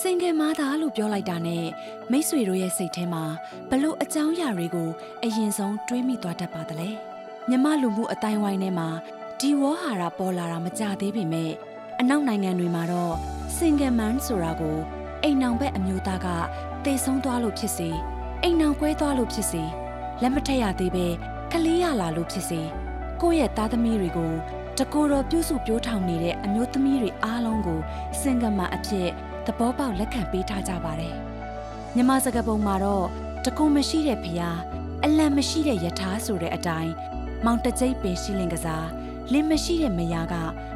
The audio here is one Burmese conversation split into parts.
စင်ကယ်မားသားလို့ပြောလိုက်တာနဲ့မိတ်ဆွေတို့ရဲ့စိတ်ထဲမှာဘလို့အကြောင်းအရာတွေကိုအရင်ဆုံးတွေးမိသွားတတ်ပါသလဲမြမလူမှုအတိုင်းဝိုင်းထဲမှာဒီဝေါ်ဟာရပေါ်လာတာမကြသေးပေမဲ့အနောက်နိုင်ငံတွေမှာတော့စင်ကယ်မန်ဆိုတာကိုအိမ်နောင်ဘက်အမျိုးသားကတေဆုံးသွားလို့ဖြစ်စေအိမ်နောင်ကွဲသွားလို့ဖြစ်စေလက်မထက်ရသေးပဲကလေးရလာလို့ဖြစ်စေကိုယ့်ရဲ့သားသမီးတွေကိုတကိုယ်တော်ပြုစုပြောထောင်နေတဲ့အမျိုးသမီးတွေအားလုံးကိုစင်ကမန်အဖြစ် သဘောပေါက်လက်ခံပေးထားကြပါတယ်။မြမစကားပုံမှာတော့တကုံမရှိတဲ့ဖျားအလံမရှိတဲ့ယထာဆိုတဲ့အတိုင်းမောင်တကျိတ်ပင်ရှိလင်ကစားလင်းမရှိတဲ့မယားက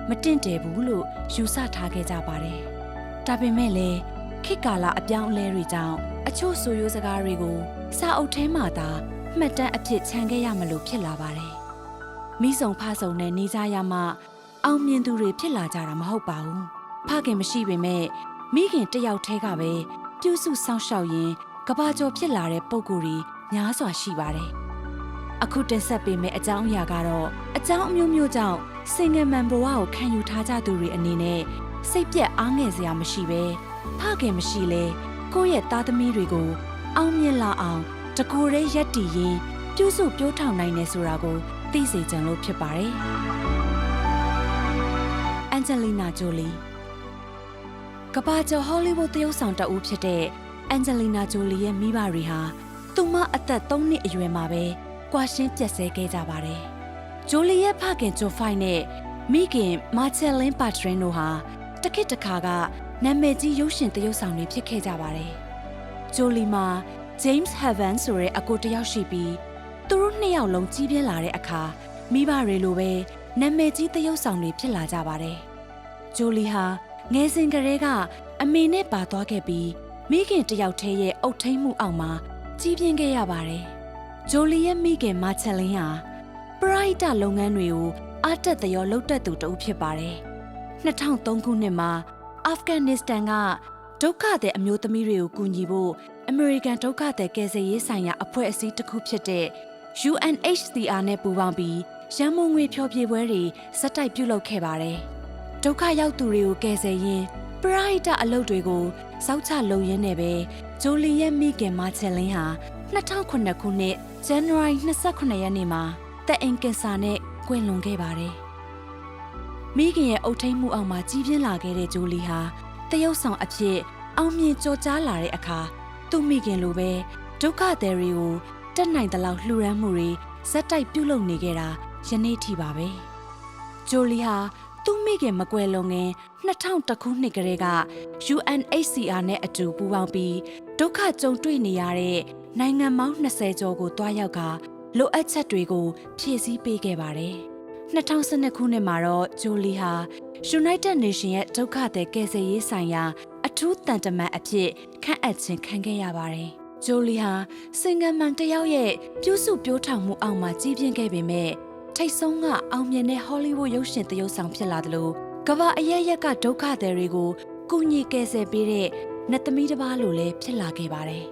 မတင့်တယ်ဘူးလို့ယူဆထားခဲ့ကြပါတယ်။ဒါပေမဲ့လည်းခေတ်ကာလအပြောင်းအလဲတွေကြောင့်အချို့ဆိုရိုးစကားတွေကိုစာအုပ်ထဲမှာသာမှတ်တမ်းအဖြစ်ခြံခဲ့ရမလို့ဖြစ်လာပါတယ်။မိဆောင်ဖဆုံနဲ့နေကြရမှအောင်မြင်သူတွေဖြစ်လာကြတာမဟုတ်ပါဘူး။ဖခင်မရှိပေမဲ့ မိခင်တယောက်တည်းကပဲပြုစုစောင့်ရှောက်ရင်းကဘာကျော်ဖြစ်လာတဲ့ပုံကိုယ်ကြီးများစွာရှိပါတယ်။အခုတင်ဆက်ပေးမယ့်အကြောင်းအရာကတော့အကြောင်းအမျိုးမျိုးကြောင့်စင်ငယ်မန်ဘဝကိုခံယူထားကြသူတွေအနေနဲ့စိတ်ပြက်အားငယ်စရာမရှိပဲဖခင်မရှိလဲကိုယ့်ရဲ့သားသမီးတွေကို အောင်မြင်လာအောင်တကိုယ်တည်းရက်တည်ရင်ပြုစုပြောထောင်နိုင်တယ်ဆိုတာကိုသိစေချင်လို့ဖြစ်ပါတယ်။အန်ဂျလီနာဂျိုလီ ကမ္ဘာကျော်ဟောလိဝုဒ်သရုပ်ဆောင်တအဦးဖြစ်တဲ့အန်ဂျလီနာဂျိုလီရဲ့မိဘတွေဟာသူမအသက်3နှစ်အရွယ်မှာပဲကွာရှင်းပြက်ဆဲခဲ့ကြပါတယ်။ဂျိုလီရဲ့ဖခင်ဂျိုဖိုင်နဲ့မိခင်မာချယ်လင်းပါထရင်တို့ဟာတခစ်တခါကနာမည်ကြီးရုပ်ရှင်သရုပ်ဆောင်တွေဖြစ်ခဲ့ကြပါတယ်။ဂျိုလီမှာ James Heaven ဆိုတဲ့အကိုတယောက်ရှိပြီးသူတို့နှစ်ယောက်လုံးကြီးပြင်းလာတဲ့အခါမိဘတွေလိုပဲနာမည်ကြီးသရုပ်ဆောင်တွေဖြစ်လာကြပါတယ်။ဂျိုလီဟာ ငယ်စဉ်ကတည်းကအမေနဲ့ပါသွားခဲ့ပြီးမိခင်တယောက်တည်းရဲ့အုတ်ထိန်မှုအောက်မှာကြီးပြင်းခဲ့ရပါတယ်။ဂျိုလီရဲ့မိခင်မာချက်လင်းဟာပရိုက်တာလုပ်ငန်းတွေကိုအားတက်သရောလှုပ်တက်သူတဦးဖြစ်ပါတယ်။2003ခုနှစ်မှာအာဖဂန်နစ္စတန်ကဒုက္ခသည်အမျိုးသမီးတွေကိုကူညီဖို့အမေရိကန်ဒုက္ခသည်ကယ်ဆယ်ရေးဆိုင်ရာအဖွဲ့အစည်းတစ်ခုဖြစ်တဲ့ UNHCR နဲ့ပူးပေါင်းပြီးရန်မုံငွေဖျော်ဖြေပွဲတွေစက်တိုက်ပြုလုပ်ခဲ့ပါတယ်။ ဒုက္ခရောက်သူတွေကိုကယ်ဆယ်ရင်းပရိုက်တာအလုပ်တွေကိုစောက်ချလုပ်ရင်းနဲ့ပဲဂျိုလီရဲ့မိခင်မာချယ်လင်းဟာ2009ခုနှစ်ဇန်နဝါရီ28ရက်နေ့မှာတက်အင်ကင်ဆာနဲ့ကွယ်လွန်ခဲ့ပါတယ်။မိခင်ရဲ့အုတ်ထိန်မှုအောက်မှာကြီးပြင်းလာခဲ့တဲ့ဂျိုလီဟာတရုတ်ဆောင်အဖြစ်အောင်မြင်ကြော်ကြားလာတဲ့အခါသူ့မိခင်လိုပဲဒုက္ခသည်တွေကိုတက်နိုင်သလောက်လှူဒန်းမှုတွေဇက်တိုက်ပြုလုပ်နေခဲ့တာယနေ့ထိပါပဲ။ဂျိုလီဟာ သူ့မိခင်မကွယ်လွန်ခင်2001ခုနှစ်ကတည်းက UNHCR နဲ့အတူပူးပေါင်းပြီးဒုက္ခကြုံတွေ့နေရတဲ့နိုင်ငံပေါင်း20ကျော်ကိုတွားရောက်ကလိုအပ်ချက်တွေကိုဖြည့်ဆည်းပေးခဲ့ပါတယ်။2012ခုနှစ်မှာတော့ဂျိုလီဟာ United Nations ရဲ့ဒုက္ခသည်ကယ်ဆယ်ရေးဆိုင်ရာ အထူးတန်တမန်အဖြစ်ခန့်အပ်ခြင်းခံခဲ့ရပါတယ်။ဂျိုလီဟာစင်ဂမန်တယောက်ရဲ့ပြုစုပြောထောင်မှုအောက်မှာကြီးပြင်းခဲ့ပေမဲ့ ထိတ်ဆုံးကအောင်မြင်တဲ့ဟောလိဝုဒ်ရုပ်ရှင်သရုပ်ဆောင်ဖြစ်လာတယ်လို့ကမ္ဘာအရရက်ကဒုက္ခသည်တွေကိုကူညီကယ်ဆယ်ပေးတဲ့နတ်သမီးတစ်ပါးလိုလည်းဖြစ်လာခဲ့ပါတယ်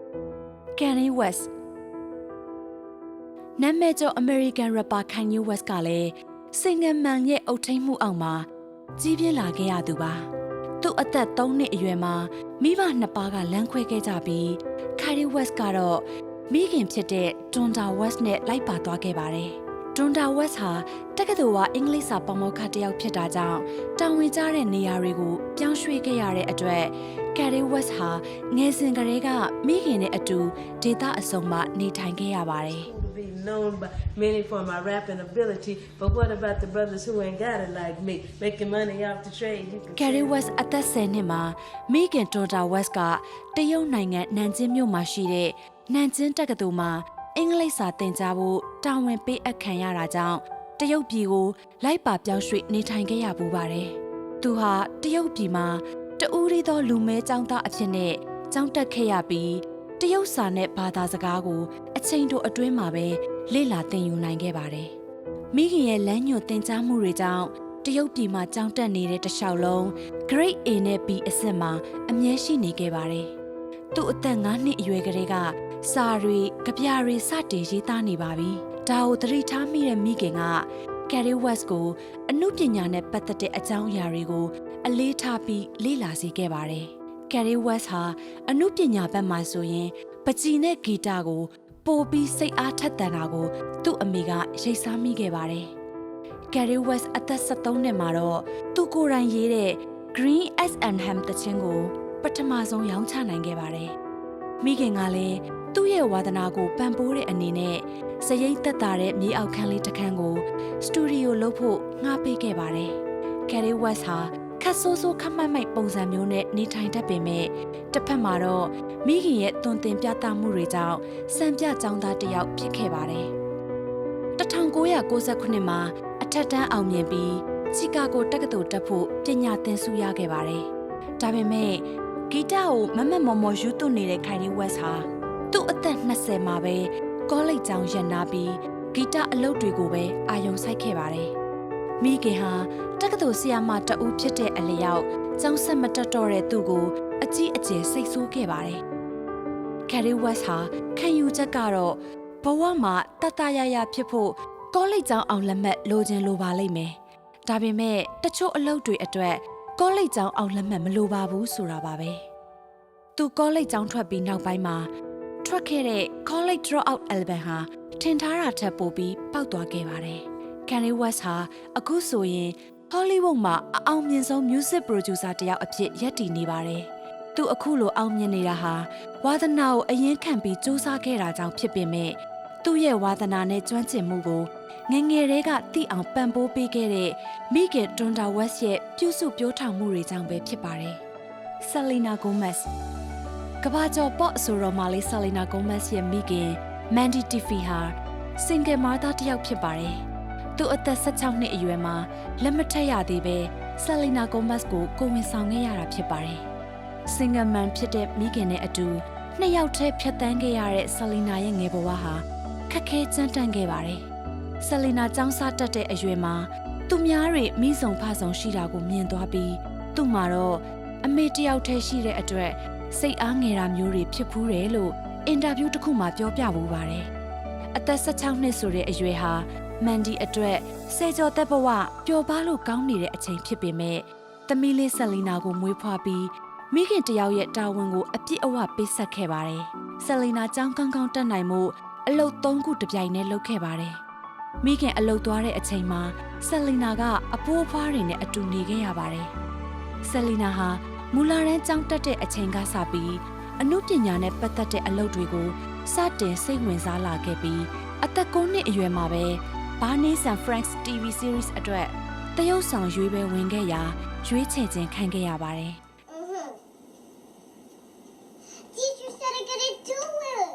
။ Kanye West နာမည်ကျော် American rapper Kanye West ကလည်းစင်ဂမန်ရဲ့အုတ်ထိန်မှုအောက်မှာကြီးပြင်းလာခဲ့ရသူပါ။သူ့အသက်3နှစ်အရွယ်မှာမိဘနှစ်ပါးကလမ်းခွဲခဲ့ကြပြီး Kanye West ကတော့မိခင်ဖြစ်တဲ့ Donda West နဲ့လိုက်ပါသွားခဲ့ပါတယ်။ Donda West ဟာတက္ကသိုလ်ကအင်္ဂလိပ်စာပမောက္ခတစ်ယောက်ဖြစ်တာကြောင့်တာဝန်ကျတဲ့နေရာတွေကိုပြောင်းရွှေ့ခဲ့ရတဲ့အတွက် Kanye West ဟာငယ်စဉ်ကတည်းကမိခင်နဲ့အတူဒေသအစုံမှာနေထိုင်ခဲ့ရပါတယ်။ to be known by many for my rapping ability, but what about the brothers who ain't got it like me, making money off the trade? You can Gary say West အသက်10နှစ်မှာမိခင်ဒေါ်တာ West ကတရုတ်နိုင်ငံနန်ကျင်းမြို့မှာရှိတဲ့နန်ကျင်းတက္ကသိုလ်မှာ အင်္ဂလိပ်စာသင်ကြားဖို့တာဝန်ပေးအပ်ခံရတာကြောင့်တရုတ်ပြည်ကိုလိုက်ပါပြောင်းရွှေ့နေထိုင်ခဲ့ရပူပါတယ်။သူဟာတရုတ်ပြည်မှာတဦးရီသောလူမဲចောင်းသားအဖြစ်နဲ့ကျောင်းတက်ခဲ့ရပြီးတရုတ်စာနဲ့ဘာသာစကားကို အချိန်တိုအတွင်းမှာပဲလေ့လာသင်ယူနိုင်ခဲ့ပါတယ်။မိခင်ရဲ့လမ်းညွှန်သင်ကြားမှုတွေကြောင့်တရုတ်ပြည်မှာကျောင်းတက်နေတဲ့တစ်လျှောက်လုံး Grade A နဲ့ B အဆင့်မှာအမြဲရှိနေခဲ့ပါတယ်။သူ့အသက်9နှစ်အရွယ်ကလေးက စာတွေ၊ကြပြတွေစတင်ရေးသားနေပါပြီ။ဒါကိုသတိထားမိတဲ့မိခင်က Gary West ကိုအမှုပညာနဲ့ပတ်သက်တဲ့အကြောင်းအရာတွေကိုအလေးထားပြီးလေ့လာစေခဲ့ပါတယ်။ Gary West ဟာအမှုပညာဘက်မှာဆိုရင်ပကြီးနဲ့ဂီတကိုပိုပြီးစိတ်အားထက်သန်တာကို သူ့အမေကရိတ်စားမိခဲ့ပါတယ်။ Gary West အသက်73နှစ်မှာတော့သူကိုယ်တိုင်ရေးတဲ့ Green as and Ham တခြင်းကို ပထမဆုံးရောင်းချနိုင်ခဲ့ပါတယ်။မိခင်ကလည်း သူ့ရဲ့ဝါသနာကိုပံ့ပိုးတဲ့အနေနဲ့စရိတ်သက်သာတဲ့မြေအောက်ခန်းလေးတစ်ခန်းကိုစတူဒီယိုလုပ်ဖို့ငှားပေးခဲ့ပါတယ်။ Gary West ဟာခက်ဆိုးဆိုးခက်မှတ်မိုက်ပုံစံမျိုးနဲ့နေထိုင်တတ်ပေမဲ့တစ်ဖက်မှာတော့မိခင်ရဲ့သွန်သင်ပြသမှုတွေကြောင့်စံပြចောင်းသားတစ်ယောက်ဖြစ်ခဲ့ပါတယ်။1969မှာအထက်တန်းအောင်မြင်ပြီးချီကာဂိုတက္ကသိုလ်တက်ဖို့ပညာသင်ဆုရခဲ့ပါတယ်။ဒါပေမဲ့ဂီတကိုမမတ်မော်မော်ယူသွနေတဲ့ခိုင်ရီဝက်စ်ဟာ သူ့အသက်20မှာပဲကောလိပ်ကျောင်းရပ်နာပြီးဂီတအလုပ်တွေကိုပဲအာရုံစိုက်ခဲ့ပါတယ်။မိခင်ဟာတက္ကသိုလ်ဆရာမတဦးဖြစ်တဲ့အလျောက်ကျောင်းဆက်မတက်တော့တဲ့သူ့ကိုအကြီးအကျယ်စိတ်ဆိုးခဲ့ပါတယ်။ Carrie West ဟာခံယူချက်ကတော့ဘဝမှာတတရရဖြစ်ဖို့ကောလိပ်ကျောင်းအောင်လက်မှတ်လိုချင်လိုပါလိမ့်မယ်။ဒါပေမဲ့တချို့အလုပ်တွေအတွက်ကောလိပ်ကျောင်းအောင်လက်မှတ်မလိုပါဘူးဆိုတာပါပဲ။သူကောလိပ်ကျောင်းထွက်ပြီးနောက်ပိုင်းမှာ ထွက်ခဲ့တဲ့ College Dropout Album ဟာထင်ထားတာထက်ပိုပြီးပေါက်သွားခဲ့ပါတယ်။ Kanye West ဟာအခုဆိုရင် Hollywood မှာအအောင်မြင်ဆုံး music producer တစ်ယောက်အဖြစ်ရပ်တည်နေပါတယ်။သူအခုလိုအောင်မြင်နေတာဟာဝါသနာကိုအရင်ခံပြီးစူးစမ်းခဲ့တာကြောင့်ဖြစ်ပေမဲ့သူ့ရဲ့ဝါသနာနဲ့ကျွမ်းကျင်မှုကိုငယ်ငယ်လေးကသိအောင်ပံ့ပိုးပေးခဲ့တဲ့မိခင်တွန်တာဝက်စ်ရဲ့ပြုစုပြောထောင်မှုတွေကြောင့်ပဲဖြစ်ပါတယ်။ Selena Gomez ကဘာကျော်ပေါ့အဆိုတော်မာလေး Selena Gomez ရဲ့မိခင် Mandy Tiffy ဟာ single mother တစ်ယောက်ဖြစ်ပါတယ်။သူအသက်16နှစ်အရွယ်မှာလက်မထက်ရသေးပဲ Selena Gomez ကိုကိုဝင်ဆောင်ခဲ့ရတာဖြစ်ပါတယ်။ single man ဖြစ်တဲ့မိခင်နဲ့အတူနှစ်ယောက်တည်းဖြတ်တန်းခဲ့ရတဲ့ Selena ရဲ့ငယ်ဘဝဟာခက်ခဲကြမ်းတမ်းခဲ့ပါတယ်။ Selena ចောင်းစားတက်တဲ့အရွယ်မှာသူများတွေမိဆောင်ဖဆောင်ရှိတာကိုမြင်သွားပြီးသူ့မှာတော့အမေတယောက်တည်းရှိတဲ့အတွက် စိတ်အားငယ်တာမျိုးတွေဖြစ်ဖူးတယ်လို့အင်တာဗျူးတစ်ခုမှာပြောပြပူပါတယ်။အသက်16နှစ်ဆိုတဲ့အရွယ်ဟာမန်ဒီအတွက်စေကျော်သက်ဘဝပျော်ပါလို့ကောင်းနေတဲ့အချိန်ဖြစ်ပေမဲ့သမီးလေးဆယ်လီနာကိုမွေးဖွားပြီးမိခင်တယောက်ရဲ့တာဝန်ကိုအပြည့်အဝပေးဆက်ခဲ့ပါတယ်။ဆယ်လီနာចောင်းကောင်းကောင်းတက်နိုင်မှုအလုပ်၃ခုတစ်ပြိုင်တည်းလုပ်ခဲ့ပါတယ်။မိခင်အလုပ်သွားတဲ့အချိန်မှာဆယ်လီနာကအဖိုးအဖွားတွေနဲ့အတူနေခဲ့ရပါတယ်။ဆယ်လီနာဟာ မူလာရန်ကျောင်းတက်တဲ့အချိန်ကစပြီးအမှုပညာနဲ့ပတ်သက်တဲ့အလုပ်တွေကိုစတင်စိတ်ဝင်စားလာခဲ့ပြီးအသက်9နှစ်အရွယ်မှာပဲ Barney and Franks TV series အတွက်တရုတ်ဆောင်ရွေးပွဲဝင်ခဲ့ရာရွေးချယ်ခြင်းခံခဲ့ရပါတယ် Mhm. Teacher said I gotta do it.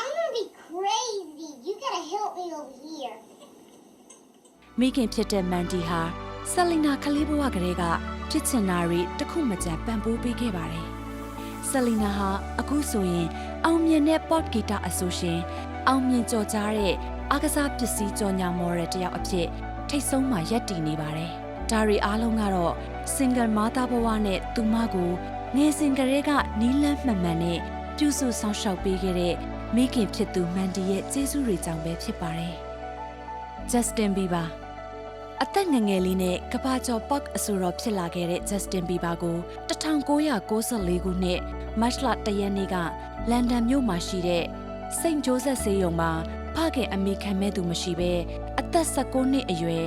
I'm gonna be crazy. You gotta help me over here. ။မိခင်ဖြစ်တဲ့မန်ဒီဟာဆယ်လီနာကလေးဘဝကလေးက ဖြစ်ချင်တာတွေတစ်ခုမကြပံ့ပိုးပေးခဲ့ပါတယ်။ဆယ်လီနာဟာအခုဆိုရင် အောင်မြင်တဲ့ pop guitar အဆိုရှင်အောင်မြင်ကြော်ကြားတဲ့အားကစားပစ္စည်းကြော်ညာမော်ရယ်တယောက်အဖြစ်ထိတ်ဆုံးမှရပ်တည်နေပါတယ်။ဒါတွေအားလုံးကတော့ single mother ဘဝနဲ့သူမကိုငယ်စဉ်ကလေးကနီးလန်းမှန်မှန်နဲ့ပြုစုဆောင်ရှောက်ပေးခဲ့တဲ့မိခင်ဖြစ်သူမန်ဒီရဲ့ကျေးဇူးတွေကြောင့်ပဲဖြစ်ပါတယ်။ Justin Bieber အသက်ငယ်ငယ်လေးနဲ့ကဘာကျော်ပေါ့အဆိုတော်ဖြစ်လာခဲ့တဲ့ Justin Bieber ကို1994ခုနှစ်မတ်လ၁ရက်နေ့ကလန်ဒန်မြို့မှာရှိတဲ့စိန့်ဂျိုးဆက်ဆေးရုံမှာဖခင်အမိခံမဲ့သူမရှိဘဲအသက်16နှစ်အရွယ်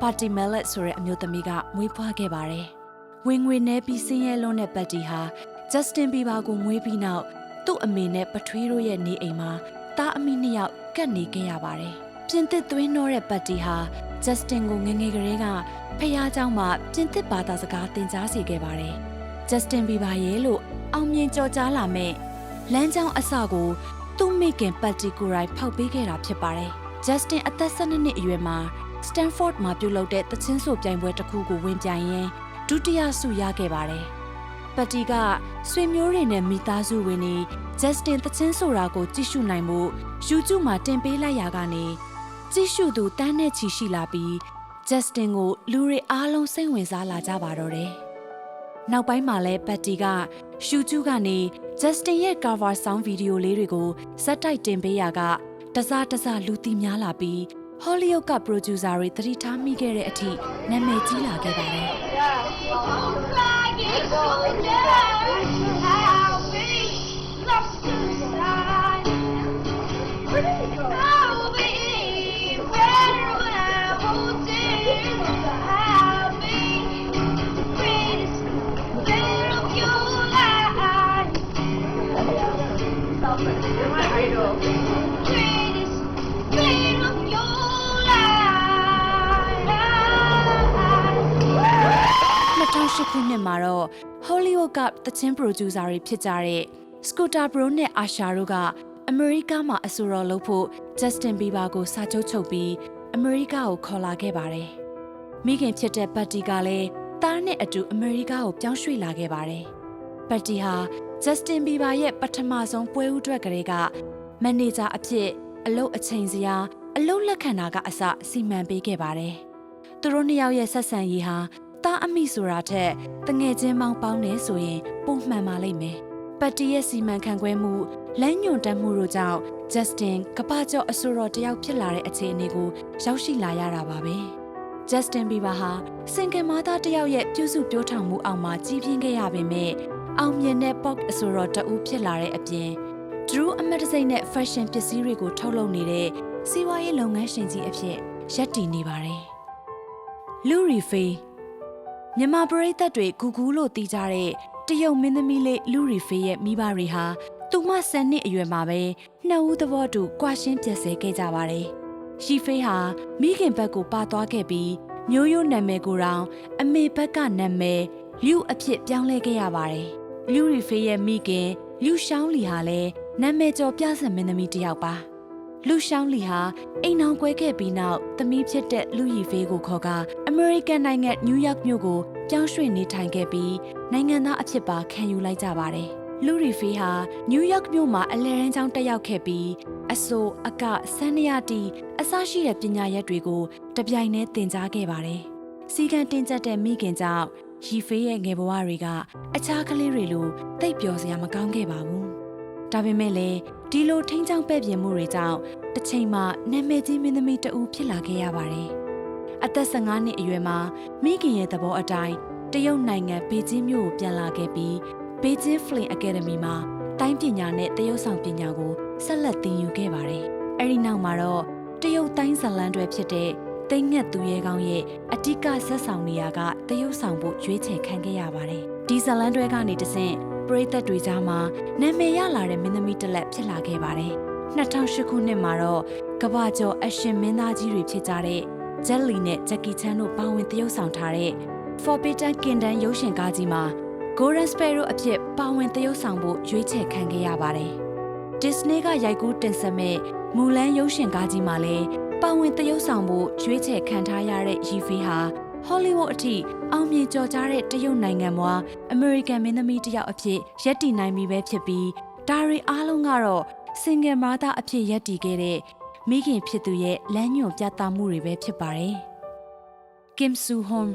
ပါတီမဲလက်ဆိုတဲ့အမျိုးသမီးကမွေးဖွားခဲ့ပါတယ်။ဝင်ငွေနဲပြီးစင်းရဲလွန်းတဲ့ပတ်တီဟာ Justin Bieber ကိုမွေးပြီးနောက်သူ့အမေနဲ့ပထွေးတို့ရဲ့နေအိမ်မှာသားအမိနှစ်ယောက်ကပ်နေခဲ့ရပါတယ်။ပြင်သစ်သွေးနှောတဲ့ပတ် တီဟာ Justin ကိုငယ်ငယ်ကလေးကဖះเจ้าမှာပြင်သစ်ဘာသာစကားသင်ကြားစေခဲ့ပါတယ်။ Justin Bieber ရဲ့လို့အောင်မြင်ကြော်ကြားလာမဲ့လမ်းကြောင်းအစကိုသူ့မိခင်ပတ်တီကိုရိုင်ဖောက်ပေးခဲ့တာဖြစ်ပါတယ်။ Justin အသက်12နှစ်အရွယ်မှာ Stanford မှာပြုလုပ်တဲ့သချင်းဆိုပြိုင်ပွဲတစ်ခုကိုဝင်ပြိုင်ရင်းဒုတိယဆုရခဲ့ပါတယ်။ပတ်တီကဆွေမျိုးတွေနဲ့မိသားစုဝင်တွေ Justin သချင်းဆိုတာကိုကြည့်ရှုနိုင်မှု YouTube မှာတင်ပေးလိုက်ရကနေ ကြည့်ရှုသူတန်းနဲ့ချီရှိလာပြီး Justin ကိုလူတွေအားလုံးစိတ်ဝင်စားလာကြပါတော့တယ်။နောက်ပိုင်းမှာလဲပတ်တီက YouTube ကနေ Justin ရဲ့ cover song video လေးတွေကိုဇက်တိုက်တင်ပေးရာကတစားတစားလူသိများလာပြီး Hollywood က producer တွေသတိထားမိခဲ့တဲ့အထိနာမည်ကြီးလာခဲ့ပါတယ်။ Hollywood ကသချင်းပရိုဂျူဆာတွေဖြစ်ကြတဲ့ Scooter Braun နဲ့ Asha တို့ကအမေရိကမှာအဆိုတော်လုပ်ဖို့ Justin Bieber ကိုစာချုပ်ချုပ်ပြီးအမေရိကကိုခေါ်လာခဲ့ပါတယ်။မိခင်ဖြစ်တဲ့ Patty ကလည်းသားနဲ့အတူအမေရိကကိုပြောင်းရွှေ့လာခဲ့ပါတယ်။ Patty ဟာ Justin Bieber ရဲ့ပထမဆုံးပွဲဥထွက်ကလေးကမန်နေဂျာအဖြစ်အလုပ်အချိန်စရာအလုပ်လက်ခံတာကအစစီမံပေးခဲ့ပါတယ်။သူတို့နှစ်ယောက်ရဲ့ဆက်ဆံရေးဟာ သားအမိဆိုတာထက်တငယ်ချင်းမောင်ပေါင်းနေဆိုရင်ပုံမှန်ပါလိမ့်မယ်။ပတ်တီရဲ့စီမံခန့်ခွဲမှုလမ်းညွန်တက်မှုတို့ကြောင့် Justin ကပ္ပကျော်အဆိုတော်တယောက်ဖြစ်လာတဲ့အခြေအနေကိုရောက်ရှိလာရတာပါပဲ။ Justin Bieber ဟာစင်ကယ်မာသားတယောက်ရဲ့ပြုစုပြောထောင်မှုအောက်မှာကြီးပြင်းခဲ့ရပေမဲ့အောင်မြင်တဲ့ pop အဆိုတော်တအူးဖြစ်လာတဲ့အပြင် Drew အမတ်တစိမ့်နဲ့ fashion ပစ္စည်းတွေကိုထုတ်လုပ်နေတဲ့စီးပွားရေးလုပ်ငန်းရှင်ကြီးအဖြစ်ရပ်တည်နေပါတယ်။ Luri Fay မြန်မာပရိသတ်တွေဂူဂူးလို့တီးကြတဲ့တရုတ်မင်းသမီးလေးလူရီဖေးရဲ့မိဘတွေဟာသူမဆယ်နှစ်အရွယ်မှာပဲနှစ်ဦးသဘောတူကွာရှင်းပြတ်ဆဲခဲ့ကြပါတယ်။ရှီဖေးဟာမိခင်ဘက်ကိုပါသွားခဲ့ပြီးမျိုးရိုးနာမည်ကိုတောင်အမေဘက်ကနာမည်လူအဖြစ်ပြောင်းလဲခဲ့ရပါတယ်။လူရီဖေးရဲ့မိခင်လူရှောင်းလီဟာလည်းနာမည်ကျော်ပြဆန်မင်းသမီးတစ်ယောက်ပါ။ လူရှောင်းလီဟာအိမ်အောင်ကွဲခဲ့ပြီးနောက်သမီးဖြစ်တဲ့လူရီဖေးကိုခေါ်ကအမေရိကန်နိုင်ငံနယူးယောက်မြို့ကိုပြောင်းရွှေ့နေထိုင်ခဲ့ပြီးနိုင်ငံသားအဖြစ်ပါခံယူလိုက်ကြပါတယ်။လူရီဖေးဟာနယူးယောက်မြို့မှာအလဲရန်ကျောင်းတက်ရောက်ခဲ့ပြီးအဆိုအကဆန်းရတီအစရှိတဲ့ပညာရပ်တွေကိုတပြိုင်တည်းသင်ကြားခဲ့ပါတယ်။စီကံတင်ကျက်တဲ့မိခင်ကြောင့်ရီဖေးရဲ့ငယ်ဘဝတွေကအခြားကလေးတွေလိုတိတ်ပျော်စရာမကောင်းခဲ့ပါဘူး။ ဒါပေမဲ့လည်းဒီလိုထိန်းချောင်းပဲ့ပြင်မှုတွေကြောင့်တစ်ချိန်မှာနာမည်ကြီးမင်းသမီးတဦးဖြစ်လာခဲ့ရပါတယ်။အသက်15နှစ်အရွယ်မှာမိခင်ရဲ့သဘောအတိုင်းတရုတ်နိုင်ငံပေကျင်းမြို့ကိုပြန်လာခဲ့ပြီးပေကျင်း Flame Academy မှာတိုင်းပညာနဲ့တရုတ်ဆောင်ပညာကိုဆက်လက်သင်ယူခဲ့ပါတယ်။အဲဒီနောက်မှာတော့တရုတ်တိုင်းဇလန်တွေဖြစ်တဲ့တိမ်ငက်သူရဲကောင်းရဲ့အဓိကဆက်ဆောင်နေရာကတရုတ်ဆောင်ဖို့ရွေးချယ်ခံခဲ့ရပါတယ်။ဒီဇလန်တွေကနေတဆင့် ပရိသတ်တွေကြားမှာနာမည်ရလာတဲ့မင်းသမီးတစ်လက်ဖြစ်လာခဲ့ပါတယ်။2008ခုနှစ်မှာတော့ကမ္ဘာကျော်အရှင်မင်းသားကြီးတွေဖြစ်ကြတဲ့ဂျက်လီနဲ့ဂျက်ကီချန်တို့ပါဝင်သရုပ်ဆောင်ထားတဲ့ Forbidden Kingdom ရုပ်ရှင်ကားကြီးမှာ Golden Sparrow အဖြစ်ပါဝင်သရုပ်ဆောင်ဖို့ရွေးချယ်ခံခဲ့ရပါတယ်။ Disney ကရိုက်ကူးတင်ဆက်မဲ့မူလန်ရုပ်ရှင်ကားကြီးမှာလည်းပါဝင်သရုပ်ဆောင်ဖို့ရွေးချယ်ခံထားရတဲ့ရီဖေးဟာ Hollywood အထိအောင်မြင်ကျော်ကြားတဲ့တရုတ်နိုင်ငံမှာ American မင်းသမီးတစ်ယောက်အဖြစ်ရပ်တည်နိုင်ပြီပဲဖြစ်ပြီးဒါရီအားလုံးကတော့ single mother အဖြစ်ရပ်တည်ခဲ့တဲ့မိခင်ဖြစ်သူရဲ့လမ်းညွှန်ပြသမှုတွေပဲဖြစ်ပါတယ်။ Kim Soo Hyun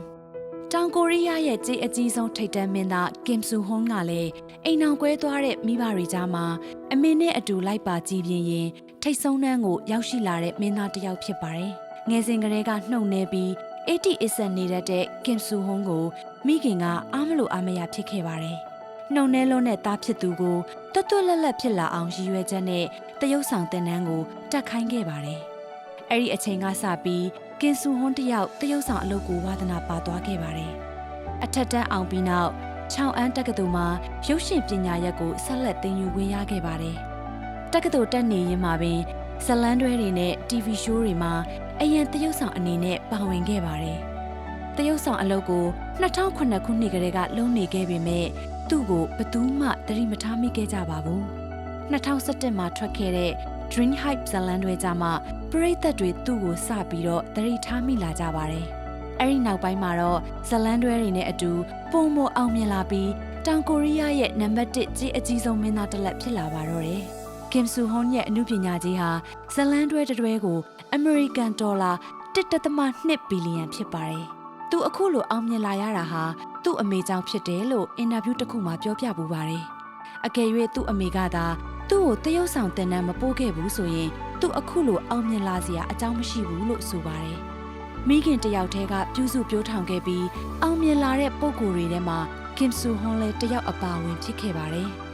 တောင်ကိုရီးယားရဲ့ကြေးအကြီးဆုံးထိပ်တန်းမင်းသား Kim Soo Hyun ကလည်းအိမ်အောင်ကွဲသွားတဲ့မိဘတွေကြားမှာအမေနဲ့အတူလိုက်ပါကြည်ပြင်းရင်ထိတ်ဆုံးနှန်းကိုရောက်ရှိလာတဲ့မင်းသားတစ်ယောက်ဖြစ်ပါတယ်။ငယ်စဉ်ကလေးကနှုတ်နေပြီး 80 isset နေတတ်တဲ့ Kim Soo Hyun ကိုမိခင်ကအားမလို့အားမရဖြစ်ခဲ့ပါတယ်။နှုံနဲလုံးနဲ့သားဖြစ်သူကိုတွတ်တွတ်လက်လက်ဖြစ်လာအောင်ရည်ရွယ်ချက်နဲ့တရုတ်ဆောင်တင်နန်းကိုတက်ခိုင်းခဲ့ပါတယ်။အဲ့ဒီအချိန်ကစပြီးကင်ဆူဟွန်းတယောက်တရုတ်ဆောင်အလုပ်ကိုဝါသနာပါသွားခဲ့ပါတယ်။အထက်တန်းအောင်ပြီးနောက်ချောင်းအန်းတက္ကသိုလ်မှာရုပ်ရှင်ပညာရပ်ကိုဆက်လက်သင်ယူဝင်ရခဲ့ပါတယ်။တက္ကသိုလ်တက်နေရင်မှာပင် ဇလန်းတွဲတွေနဲ့ TV show တွေမှာအရန်တရုတ်ဆောင်အနေနဲ့ပါဝင်ခဲ့ပါတယ်။တရုတ်ဆောင်အလုပ်ကို2009ခုနှစ်ကတည်းကလုပ်နေခဲ့ပေမဲ့သူ့ကိုဘယ်သူမှသတိမထားမိခဲ့ကြပါဘူး။2017မှာထွက်ခဲ့တဲ့ Dream Hype ဇလန်တွေကြမှာပရိသတ်တွေသူ့ကိုစပြီးတော့သတိထားမိလာကြပါတယ်။အဲဒီနောက်ပိုင်းမှာတော့ဇလန်တွဲတွေနဲ့အတူပုံမအောင်မြင်လာပြီးတောင်ကိုရီးယားရဲ့နံပါတ်1ကြီးအကြီးဆုံးမင်းသားတစ်လက်ဖြစ်လာပါတော့တယ်။ Kim Soo Hyun ရဲ့အမှုပညာကြီးဟာဇလန်တွဲတစ်တွဲကို American Dollar 1.2ဘီလီယံဖြစ်ပါတယ်။သူအခုလိုအောင်မြင်လာရတာဟာသူ့အမေကြောင့်ဖြစ်တယ်လို့အင်တာဗျူးတစ်ခုမှာပြောပြပူပါတယ်။အကယ်၍သူ့အမေကသာသူ့ကိုတရုတ်ဆောင်တင်နန်းမပို့ခဲ့ဘူးဆိုရင်သူအခုလိုအောင်မြင်လာစရာအကြောင်းမရှိဘူးလို့ဆိုပါတယ်။မိခင်တယောက်တည်းကပြုစုပြောထောင်ခဲ့ပြီးအောင်မြင်လာတဲ့ပုံကိုယ်တွေထဲမှာ Kim Soo Hyun လည်းတယောက်အပါဝင်ဖြစ်ခဲ့ပါတယ်။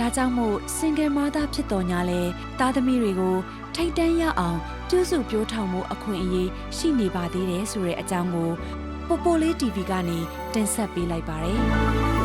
ဒါကြောင့်မို့ single mother ဖြစ်တော်ညာလဲသားသမီးတွေကို ထိတ်တန့်ရအောင်ပြုစုပြောထောင်မှုအခွင့်အရေးရှိနေပါသေးတယ်ဆိုတဲ့အကြောင်းကိုပိုပိုလေး TV ကနေတင်ဆက်ပေးလိုက်ပါတယ်။